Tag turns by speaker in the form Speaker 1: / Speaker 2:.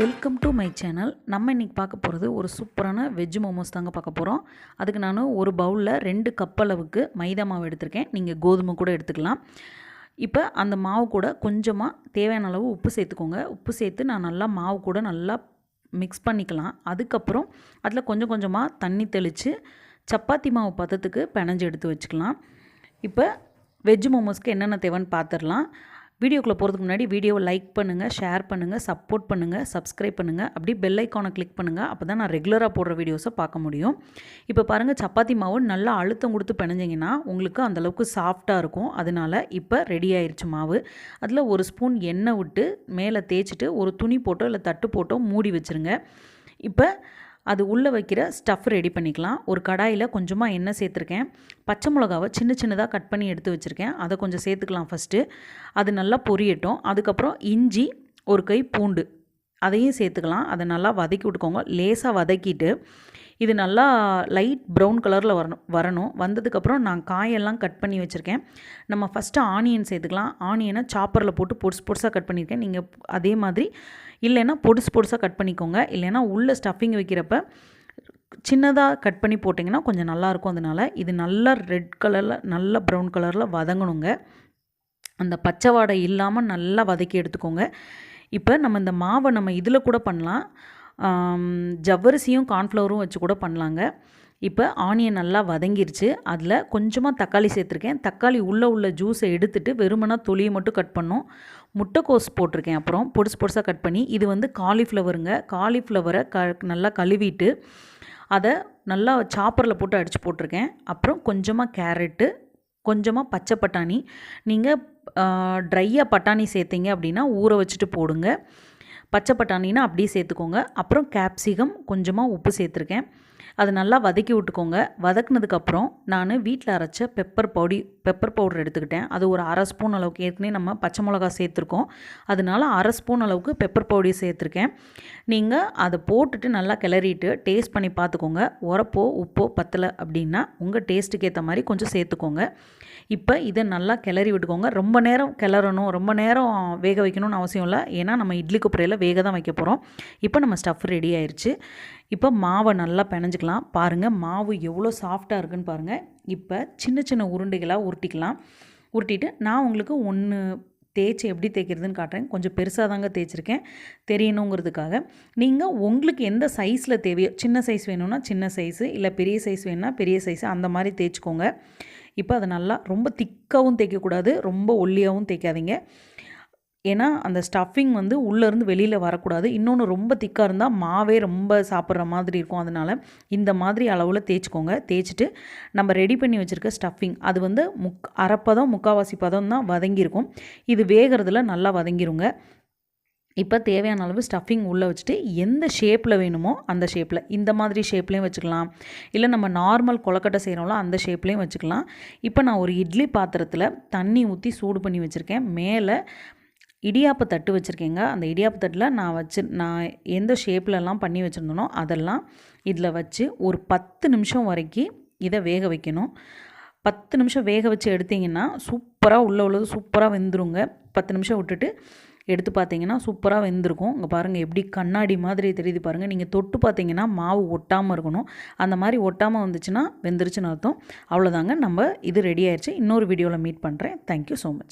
Speaker 1: Welcome to my channel நம்ம இன்றைக்கி பார்க்க போகிறது ஒரு சூப்பரான வெஜ் மோமோஸ் தாங்க பார்க்க போகிறோம் அதுக்கு நான் ஒரு பவுலில் ரெண்டு கப் அளவுக்கு மைதா மாவு எடுத்திருக்கேன். நீங்கள் கோதுமை கூட எடுத்துக்கலாம். இப்போ அந்த மாவு கூட கொஞ்சமாக தேவையான அளவு உப்பு சேர்த்துக்கோங்க. உப்பு சேர்த்து நான் நல்லா மாவு கூட நல்லா மிக்ஸ் பண்ணிக்கலாம். அதுக்கப்புறம் அதில் கொஞ்சம் கொஞ்சமாக தண்ணி தெளித்து சப்பாத்தி மாவு பதத்துக்கு பிணைஞ்சு எடுத்து வச்சுக்கலாம். இப்போ வெஜ் மோமோஸ்க்கு என்னென்ன தேவைன்னு பார்த்துடலாம் வீடியோக்குள்ளே போகிறதுக்கு முன்னாடி வீடியோவை லைக் பண்ணுங்கள் ஷேர் பண்ணுங்கள் சப்போர்ட் பண்ணுங்கள் சப்ஸ்கிரைப் பண்ணுங்கள் அப்படி பெல் ஐக்கானை கிளிக் பண்ணுங்கள் அப்போ தான் நான் ரெகுலராக போடுற வீடியோஸை பார்க்க முடியும். இப்போ பாருங்கள் சப்பாத்தி மாவு நல்லா அழுத்தம் கொடுத்து பிணைஞ்சிங்கன்னா உங்களுக்கு அந்தளவுக்கு சாஃப்டாக இருக்கும். அதனால் இப்போ ரெடி ஆயிடுச்சு மாவு. அதில் ஒரு ஸ்பூன் எண்ணெய் விட்டு மேலே தேய்ச்சிட்டு ஒரு துணி போட்டோ இல்லை தட்டு போட்டோ மூடி வச்சுருங்க. இப்போ அது உள்ளே வைக்கிற ஸ்டஃப் ரெடி பண்ணிக்கலாம். ஒரு கடாயில் கொஞ்சமாக எண்ணெய் சேர்த்துருக்கேன். பச்சை மிளகாவை சின்ன சின்னதாக கட் பண்ணி எடுத்து வச்சுருக்கேன். அதை கொஞ்சம் சேர்த்துக்கலாம் ஃபஸ்ட்டு அது நல்லா பொரியட்டும். அதுக்கப்புறம் இஞ்சி ஒரு கை பூண்டு அதையும் சேர்த்துக்கலாம். அதை நல்லா வதக்கி விட்டுக்கோங்க. லேசாக வதக்கிட்டு இது நல்லா லைட் ப்ரௌன் கலரில் வரணும் வரணும். வந்ததுக்கப்புறம் நான் காயெல்லாம் கட் பண்ணி வச்சுருக்கேன். நம்ம ஃபஸ்ட்டு ஆனியன் சேர்த்துக்கலாம். ஆனியனை சாப்பரில் போட்டு பொடிசு பொடிசாக கட் பண்ணியிருக்கேன் நீங்கள் அதே மாதிரி இல்லைன்னா பொடிசு பொடிசாக கட் பண்ணிக்கோங்க. இல்லைன்னா உள்ளே ஸ்டஃபிங் வைக்கிறப்ப சின்னதாக கட் பண்ணி போட்டிங்கன்னா கொஞ்சம் நல்லாயிருக்கும் அதனால். இது நல்லா ரெட் கலரில் நல்ல ப்ரௌன் கலரில் வதங்கணுங்க. அந்த பச்சை வாடை இல்லாமல் நல்லா வதக்கி எடுத்துக்கோங்க. இப்போ நம்ம இந்த மாவை நம்ம இதில் கூட பண்ணலாம். ஜவ்வரிசியும் கார்ன்ஃப்ளவரும் வச்சு கூட பண்ணலாங்க. இப்போ ஆனியன் நல்லா வதங்கிருச்சு. அதில் கொஞ்சமாக தக்காளி சேர்த்துருக்கேன். தக்காளி உள்ளே உள்ள ஜூஸை எடுத்துகிட்டு வெறுமனா தொலியை மட்டும் கட் பண்ணோம். முட்டைக்கோஸ் போட்டிருக்கேன் அப்புறம். பொடிசு பொடிசாக கட் பண்ணி இது வந்து காலிஃப்ளவருங்க காலிஃப்ளவரை க நல்லா கழுவிட்டு அதை நல்லா சாப்பரில் போட்டு அடித்து போட்டிருக்கேன். அப்புறம் கொஞ்சமாக கேரட்டு கொஞ்சமாக பச்சை பட்டாணி. நீங்கள் ட்ரையாக பட்டாணி சேர்த்திங்க அப்படின்னா ஊற வச்சுட்டு போடுங்க. பச்சை பட்டாணினா அப்படியே சேர்த்துக்கோங்க. அப்புறம் கேப்சிகம் கொஞ்சமாக உப்பு சேர்த்துருக்கேன். அது நல்லா வதக்கி விட்டுக்கோங்க. வதக்குனதுக்கப்புறம் நான் வீட்டில் அரைச்ச பெப்பர் பவுடி பெப்பர் பவுடர் எடுத்துக்கிட்டேன். அது ஒரு அரை ஸ்பூன் அளவுக்கு ஏற்கனவே நம்ம பச்சை மிளகா சேர்த்துருக்கோம். அதனால அரை ஸ்பூன் அளவுக்கு பெப்பர் பவுடி சேர்த்துருக்கேன். நீங்கள் அதை போட்டுட்டு நல்லா கிளறிட்டு டேஸ்ட் பண்ணி பார்த்துக்கோங்க. உரப்போ உப்போ பத்தலை அப்படின்னா உங்கள் டேஸ்ட்டுக்கு ஏற்ற மாதிரி கொஞ்சம் சேர்த்துக்கோங்க. இப்போ இதை நல்லா கிளறி விட்டுக்கோங்க. ரொம்ப நேரம் கிளறணும் ரொம்ப நேரம் வேக வைக்கணும்னு அவசியம் இல்லை. ஏன்னா நம்ம இட்லி குப்பரையில் வேக தான் வைக்க போகிறோம் இப்போ நம்ம ஸ்டஃப் ரெடி ஆயிடுச்சு இப்போ மாவை நல்லா பிணைஞ்சிக்கலாம். பாருங்கள் மாவு எவ்வளோ சாஃப்டாக இருக்குன்னு பாருங்கள் இப்போ சின்ன சின்ன உருண்டைகளாக உருட்டிக்கலாம். உருட்டிட்டு நான் உங்களுக்கு ஒன்று தேய்ச்சி எப்படி தேய்க்கிறதுன்னு காட்டுறேன். கொஞ்சம் பெருசாக தாங்க தேய்ச்சிருக்கேன். தெரியணுங்கிறதுக்காக. நீங்கள் உங்களுக்கு எந்த சைஸில் தேவையோ சின்ன சைஸ் வேணும்னா சின்ன சைஸு இல்லை பெரிய சைஸ் வேணும்னா பெரிய சைஸு அந்த மாதிரி தேய்ச்சிக்கோங்க. இப்போ அதை நல்லா ரொம்ப திக்காகவும் தேய்க்கக்கூடாது. ரொம்ப ஒல்லியாகவும் தேய்க்காதீங்க. ஏன்னா அந்த ஸ்டஃபிங் வந்து உள்ளேருந்து வெளியில் வரக்கூடாது. இன்னொன்று ரொம்ப திக்காக இருந்தால் மாவே ரொம்ப சாப்பிட்ற மாதிரி இருக்கும். அதனால் இந்த மாதிரி அளவில் தேய்ச்சிக்கோங்க. தேய்ச்சிட்டு நம்ம ரெடி பண்ணி வச்சுருக்க ஸ்டஃபிங் அது வந்து முக் அரைப்பதம் முக்கால்வாசி பதம் தான் வதங்கியிருக்கும். இது வேகிறதுல நல்லா வதங்கிருங்க. இப்போ தேவையான அளவு ஸ்டஃபிங் உள்ளே வச்சுட்டு எந்த ஷேப்பில் வேணுமோ அந்த ஷேப்பில் இந்த மாதிரி ஷேப்லேயும் வச்சுக்கலாம். இல்லை நம்ம நார்மல் கொலக்கட்டை செய்கிறோம்ல அந்த ஷேப்லேயும் வச்சுக்கலாம். இப்போ நான் ஒரு இட்லி பாத்திரத்தில் தண்ணி ஊற்றி சூடு பண்ணி வச்சுருக்கேன். மேலே இடியாப்பு தட்டு வச்சுருக்கேங்க. அந்த இடியாப்பு தட்டில் நான் வச்சு நான் எந்த ஷேப்லலாம் பண்ணி வச்சுருந்தனோ அதெல்லாம் இதில் வச்சு ஒரு பத்து நிமிஷம் வரைக்கும் இதை வேக வைக்கணும். பத்து நிமிஷம் வேக வச்சு எடுத்திங்கன்னா சூப்பராக உள்ளே உள்ளது சூப்பராக வெந்துருங்க. பத்து நிமிஷம் விட்டுட்டு எடுத்து பார்த்தீங்கன்னா சூப்பராக வெந்திருக்கும். இங்கே பாருங்கள் எப்படி கண்ணாடி மாதிரி தெரியுது பாருங்கள் நீங்கள் தொட்டு பார்த்தீங்கன்னா மாவு ஒட்டாமல் இருக்கணும். அந்த மாதிரி ஒட்டாமல் வந்துச்சுன்னா வெந்துருச்சுன்னு அர்த்தம். அவ்வளோதாங்க நம்ம இது ரெடி ஆயிடுச்சு இன்னொரு வீடியோவில் மீட் பண்ணுறேன் தேங்க்யூ ஸோ மச்